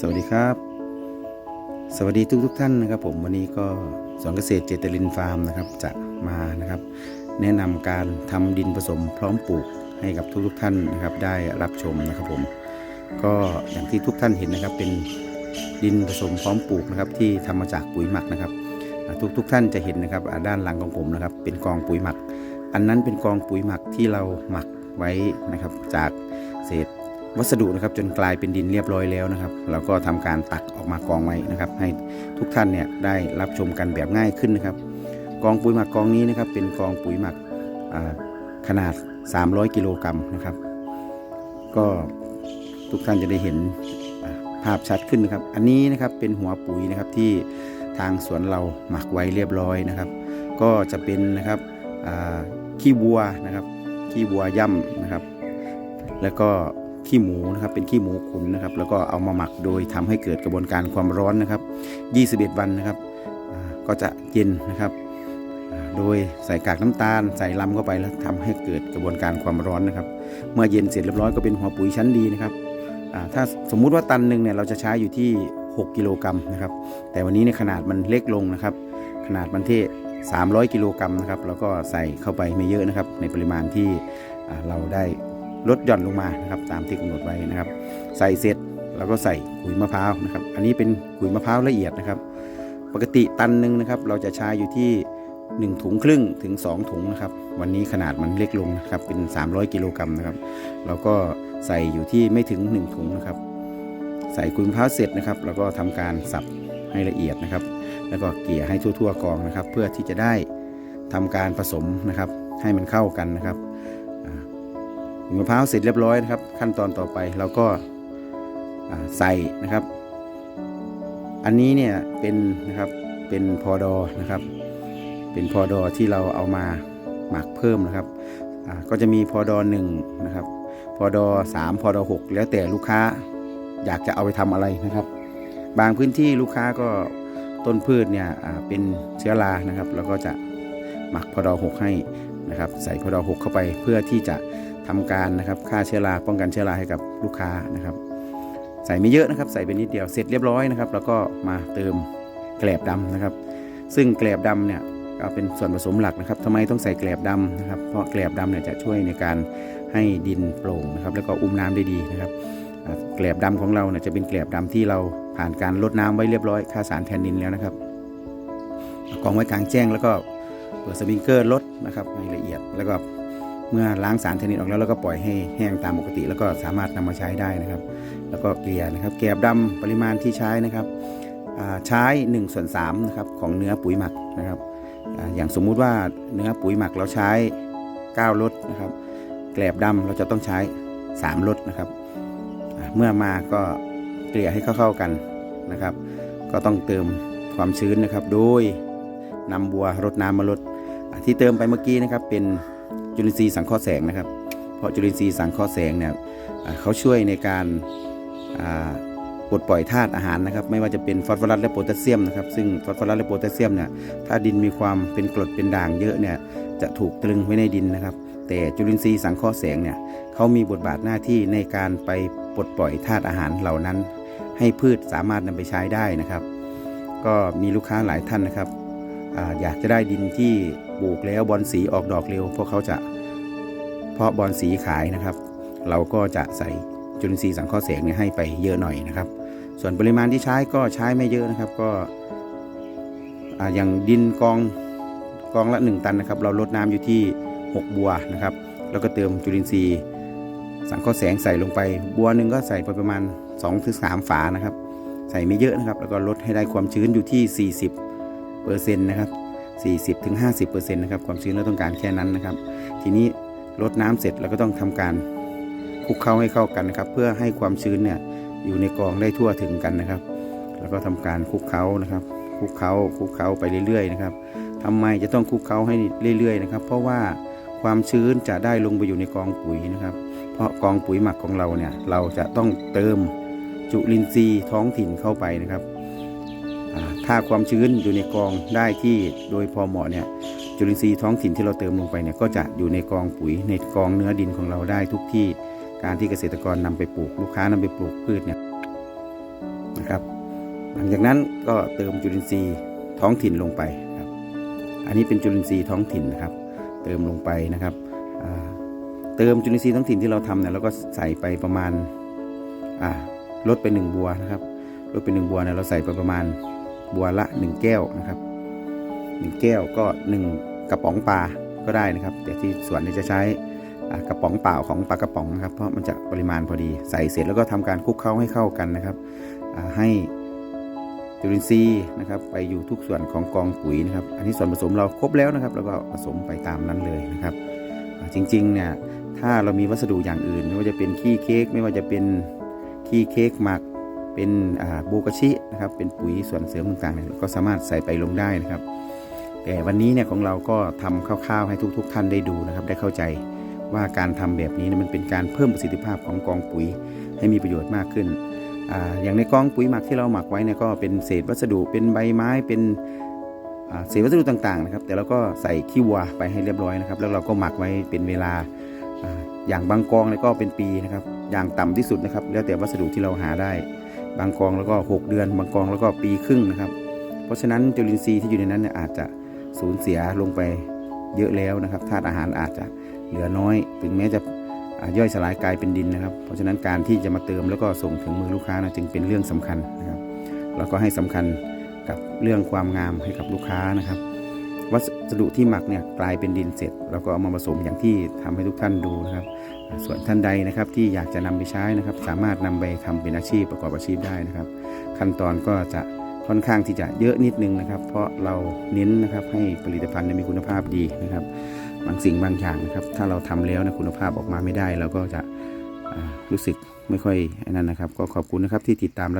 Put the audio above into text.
สวัสดีครับ สวัสดีทุกทุกท่านนะครับ ผมวันนี้ก็สวนเกษตรเจตลินฟาร์มนะครับ จะมานะครับ แนะนำการทำดินผสมพร้อมปลูกให้กับทุกทุกท่านนะครับ ได้รับชมนะครับผมก็อย่างที่ทุกท่านเห็นนะครับ เป็นดินผสมพร้อมปลูกนะครับ ที่ทำมาจากปุ๋ยหมักนะครับ ทุกทุกท่านจะเห็นนะครับด้านหลังของผมนะครับ เป็นกองปุ๋ยหมัก อันนั้นเป็นกองปุ๋ยหมักที่เราหมักไว้นะครับ จากเศษ วัสดุนะครับจนกลายเป็นดินเรียบร้อยแล้วนะครับ เราก็ทำการตักออกมากองไว้นะครับ ให้ทุกท่านเนี่ยได้รับชมกันแบบง่ายขึ้นนะครับ กองปุ๋ยหมักกองนี้นะครับ เป็นกองปุ๋ยหมักอ่าขนาด 300 กิโลกรัมนะครับ ก็ทุกท่านจะได้เห็นภาพชัดขึ้นนะครับ อันนี้นะครับเป็นหัวปุ๋ยนะครับที่ทางสวนเราหมักไว้เรียบร้อยนะครับ ก็จะเป็นนะครับขี้วัวนะครับขี้วัวย่ำนะครับ แล้วก็ ขี้หมูนะครับเป็นขี้หมูขุนนะครับ แล้วก็เอามาหมักโดยทำให้เกิดกระบวนการความร้อนนะครับ 21 วันนะครับก็จะเย็นนะครับ โดยใส่กากน้ำตาล ใส่ลำเข้าไปแล้วทำให้เกิดกระบวนการความร้อนนะครับ เมื่อเย็นเสร็จเรียบร้อยก็เป็นหัวปุ๋ยชั้นดีนะครับถ้าสมมุติว่าตันหนึ่งเนี่ยเราจะใช้อยู่ที่ 6 กิโลกรัมนะครับ แต่วันนี้ในขนาดมันเล็กลงนะครับ ขนาดมันที่ 300 กิโลกรัมนะครับ แล้วก็ใส่เข้าไปไม่เยอะนะครับ ในปริมาณที่เราได้ ลดหย่อนลงมานะครับตามที่กำหนดไว้นะครับ ใส่เสร็จแล้วก็ใส่ขุยมะพร้าวนะครับ อันนี้เป็นขุยมะพร้าวละเอียดนะครับ ปกติตันหนึ่งนะครับ เราจะใช้อยู่ที่ 1 ถุงครึ่งถึง 2 ถุงนะครับ วันนี้ขนาดมันเล็กลงนะครับเป็น 300 กิโลกรัมนะครับ เราก็ใส่อยู่ที่ไม่ถึง 1 ถุงนะครับ ใส่ขุยมะพร้าวเสร็จนะครับแล้วก็ทำการสับให้ละเอียดนะครับ แล้วก็เกลี่ยให้ทั่วๆกองนะครับ เพื่อที่จะได้ทำการผสมนะครับ ให้มันเข้ากันนะครับ มะพร้าวเสร็จเรียบร้อยนะครับ ขั้นตอนต่อไปเราก็ใส่นะครับ อันนี้เนี่ยเป็นนะครับเป็นพอดอนะครับ เป็นพอดอที่เราเอามาหมักเพิ่มนะครับก็จะมีพอดอหนึ่งนะครับพอดอสามพอดอหกแล้วแต่ลูกค้าอยากจะเอาไปทำอะไรนะครับ บางพื้นที่ลูกค้าก็ต้นพืชเนี่ยเป็นเชื้อรานะครับ แล้วก็จะหมักพอดอหกให้ นะครับ ใส่พอดอหกเข้าไปเพื่อที่จะทำการนะครับฆ่าเชื้อราป้องกันเชื้อราให้กับลูกค้านะครับ ใส่ไม่เยอะนะครับ ใส่ไปนิดเดียวเสร็จเรียบร้อยนะครับ แล้วก็มาเติมแกลบดำนะครับ ซึ่งแกลบดำเนี่ยก็เป็นส่วนผสมหลักนะครับทำไมต้องใส่แกลบดำนะครับ เพราะแกลบดำเนี่ยจะช่วยในการให้ดินโปร่งนะครับ แล้วก็อุ้มน้ำได้ดีนะครับแกลบดำของเราเนี่ยจะเป็นแกลบดำที่เราผ่านการลดน้ำไว้เรียบร้อยค่าสารแทนดินแล้วนะครับกองไว้กลางแจ้งแล้วก็ เปิดสปริงเกอร์ลดนะครับให้ละเอียด แล้วก็เมื่อล้างสารแทนินออกแล้วเราก็ปล่อยให้แห้งตามปกติ แล้วก็สามารถนำมาใช้ได้นะครับ แล้วก็เกลี่ยนะครับแกลบดำปริมาณที่ใช้นะครับใช้1ส่วน3นะครับของเนื้อปุ๋ยหมักนะครับออย่างสมมุติว่าเนื้อปุ๋ยหมักเราใช้9ลดนะครับแกลบดำเราจะต้องใช้3ลดนะครับเมื่อมาก็เกลี่ยให้เข้าๆกันนะครับ ก็ต้องเติมความชื้นนะครับโดย นำบัวรดน้ำมาลดที่เติมไปเมื่อกี้นะครับเป็นจุลินทรีย์สังเคราะห์แสงนะครับ เพราะจุลินทรีย์สังเคราะห์แสงเนี่ยเขาช่วยในการปลดปล่อยธาตุอาหารนะครับ ไม่ว่าจะเป็นฟอสฟอรัสและโพแทสเซียมนะครับ ซึ่งฟอสฟอรัสและโพแทสเซียมเนี่ยถ้าดินมีความเป็นกรดเป็นด่างเยอะเนี่ยจะถูกตรึงไว้ในดินนะครับ แต่จุลินทรีย์สังเคราะห์แสงเนี่ยเขามีบทบาทหน้าที่ในการไปปลดปล่อยธาตุอาหารเหล่านั้น ให้พืชสามารถนำไปใช้ได้นะครับ ก็มีลูกค้าหลายท่านนะครับ อยากจะได้ดินที่ปลูกแล้วบอลสีออกดอกเร็วเพราะเขาจะเพาะบอลสีขายนะครับ เราก็จะใส่จุลินทรีย์สังเคราะห์แสงเนี่ยให้ไปเยอะหน่อยนะครับ ส่วนปริมาณที่ใช้ก็ใช้ไม่เยอะนะครับ ก็ออย่างดินกองกองละ 1 ตันนะครับ เราลดน้ำอยู่ที่ 6 บัวนะครับ แล้วก็เติมจุลินทรีย์สังเคราะห์แสงใส่ลงไป บัวหนึ่งก็ใส่ไปประมาณ2-3ถึงฝานะครับ ใส่ไม่เยอะนะครับ แล้วก็ลดให้ได้ความชื้นอยู่ที่ 40 เปอร์เซ็นต์นะครับ40ถึง50เปอร์เซ็นต์นะครับความชื้นเราต้องการแค่นั้นนะครับ ทีนี้ลดน้ำเสร็จเราก็ต้องทำการคลุกเคล้าให้เข้ากันนะครับ เพื่อให้ความชื้นเนี่ยอยู่ในกองได้ทั่วถึงกันนะครับ แล้วก็ทำการคลุกเคล้านะครับคลุกเคล้าคลุกเคล้าไปเรื่อยๆนะครับทำไมจะต้องคลุกเคล้าให้เรื่อยๆนะครับ เพราะว่าความชื้นจะได้ลงไปอยู่ในกองปุ๋ยนะครับ เพราะกองปุ๋ยหมักของเราเนี่ยเราจะต้องเติมจุลินทรีย์ท้องถิ่นเข้าไปนะครับ ถ้าความชื้นอยู่ในกองได้ที่โดยพอเหมาะเนี่ยจุลินทรีย์ท้องถิ่นที่เราเติมลงไปเนี่ยก็จะอยู่ในกองปุ๋ยในกองเนื้อดินของเราได้ทุกที่การที่เกษตรกรนำไปปลูกลูกค้านำไปปลูกพืชเนี่ยนะครับ หลังจากนั้นก็เติมจุลินทรีย์ท้องถิ่นลงไปครับ อันนี้เป็นจุลินทรีย์ท้องถิ่นนะครับ เติมลงไปนะครับเติมจุลินทรีย์ท้องถิ่นที่เราทำเนี่ยเราก็ใส่ไปประมาณลดไปหนึ่งบัวนะครับลดไปหนึ่งบัวเนี่ยเราใส่ไปประมาณ บัวละหนึ่งแก้วนะครับหนึ่งแก้วก็หนึ่งกระป๋องปลาก็ได้นะครับ แต่ที่สวนจะใช้กระป๋องเปล่าของปลากระป๋องนะครับ เพราะมันจะปริมาณพอดีใส่เสร็จแล้วก็ทำการคลุกเคล้าให้เข้ากันนะครับให้จุลินทรีย์นะครับ ไปอยู่ทุกส่วนของกองปุ๋ยนะครับ อันนี้ส่วนผสมเราครบแล้วนะครับ แล้วก็ผสมไปตามนั้นเลยนะครับจริงๆเนี่ยถ้าเรามีวัสดุอย่างอื่น ไม่ว่าจะเป็นขี้เค้กไม่ว่าจะเป็นขี้เค้กหมัก เป็นบูกาชินะครับเป็นปุ๋ยส่วนเสริมต่างๆก็สามารถใส่ไปลงได้นะครับ แต่วันนี้เนี่ยของเราก็ทำคร่าวๆให้ทุก ๆ ท่านได้ดูนะครับ ได้เข้าใจว่าการทำแบบนี้เนี่ยมันเป็นการเพิ่มประสิทธิภาพของกองปุ๋ยให้มีประโยชน์มากขึ้นออย่างในกองปุ๋ยหมักที่เราหมักไว้เนี่ยก็เป็นเศษวัสดุเป็นใบไม้เป็นเศษวัสดุต่างๆนะครับ แต่เราก็ใส่ขี้วัวไปให้เรียบร้อยนะครับ แล้วเราก็หมักไว้เป็นเวลาออย่างบางกองเนี่ยก็เป็นปีนะครับ อย่างต่ำที่สุดนะครับ แล้วแต่วัสดุที่เราหาได้ บางกองแล้วก็ 6 เดือน บางกองแล้วก็ปีครึ่งนะครับ เพราะฉะนั้นจุลินทรีย์ที่อยู่ในนั้นเนี่ยอาจจะสูญเสียลงไปเยอะแล้วนะครับธาตุอาหารอาจจะเหลือน้อย ถึงแม้จะย่อยสลายกลายเป็นดินนะครับ เพราะฉะนั้นการที่จะมาเติมแล้วก็ส่งถึงมือลูกค้านะจึงเป็นเรื่องสำคัญนะครับแล้วก็ให้สำคัญกับเรื่องความงามให้กับลูกค้านะครับ วัสดุที่หมักเนี่ยกลายเป็นดินเสร็จ แล้วก็เอามาผสมอย่างที่ทำให้ทุกท่านดูนะครับ ส่วนท่านใดนะครับที่อยากจะนำไปใช้นะครับ สามารถนำไปทำเป็นอาชีพประกอบอาชีพได้นะครับ ขั้นตอนก็จะค่อนข้างที่จะเยอะนิดนึงนะครับ เพราะเราเน้นนะครับให้ผลิตภัณฑ์มีคุณภาพดีนะครับ บางสิ่งบางอย่างนะครับ ถ้าเราทำแล้วนะคุณภาพออกมาไม่ได้ เราก็จะรู้สึกไม่ค่อยอนั้นนะครับ ก็ขอบคุณนะครับที่ติดตามแล